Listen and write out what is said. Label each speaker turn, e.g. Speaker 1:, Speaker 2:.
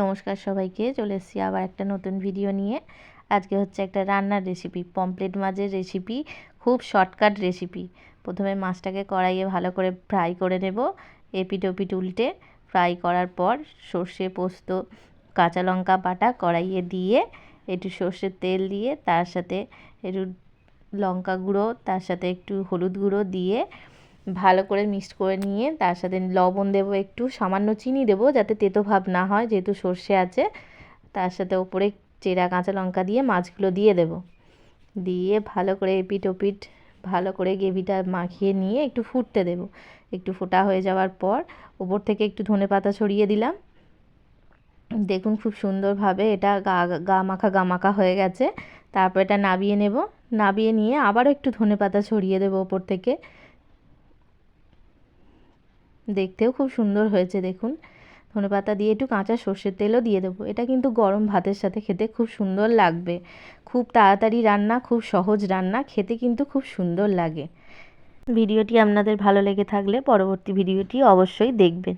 Speaker 1: নমস্কার সবাইকে, চলে এসেছি আবার একটা নতুন ভিডিও নিয়ে। আজকে হচ্ছে একটা রান্নার রেসিপি পমপ্লেট মাছের রেসিপি খুব শর্টকাট রেসিপি প্রথমে মাছটাকে কড়াইয়ে ভালো করে ফ্রাই করে নেব, এপিট ওপিট উল্টে। ফ্রাই করার পর সর্ষে, পোস্ত, কাঁচা লঙ্কা বাটা কড়াইয়ে দিয়ে একটু সর্ষের তেল দিয়ে, তার সাথে একটু লঙ্কা গুঁড়ো, তার সাথে একটু হলুদ গুঁড়ো দিয়ে ভালো করে মিক্সড করে নিয়ে তার সাথে লবণ দেবো, একটু সামান্য চিনি দেবো যাতে তেতো ভাব না হয় যেহেতু সর্ষে আছে। তার সাথে ওপরে চেরা কাঁচা লঙ্কা দিয়ে মাছগুলো দিয়ে দেব। দিয়ে ভালো করে এপিট ওপিট ভালো করে গ্রেভিটা মাখিয়ে নিয়ে একটু ফুটতে দেব। একটু ফোটা হয়ে যাওয়ার পর ওপর থেকে একটু ধনে পাতা ছড়িয়ে দিলাম। দেখুন খুব সুন্দরভাবে এটা গা গা মাখা গা মাখা হয়ে গেছে। তারপর এটা নাবিয়ে নেব। নাবিয়ে নিয়ে আবারও একটু ধনে পাতা ছড়িয়ে দেবো ওপর থেকে। দেখতেও খুব সুন্দর হয়েছে, দেখুন। ধনে পাতা দিয়ে একটু কাঁচা সর্ষের তেলও দিয়ে দেবো। এটা কিন্তু গরম ভাতের সাথে খেতে খুব সুন্দর লাগবে। খুব তাড়াতাড়ি রান্না, খুব সহজ রান্না, খেতে কিন্তু খুব সুন্দর লাগে। ভিডিওটি আপনাদের ভালো লেগে থাকলে পরবর্তী ভিডিওটি অবশ্যই দেখবেন।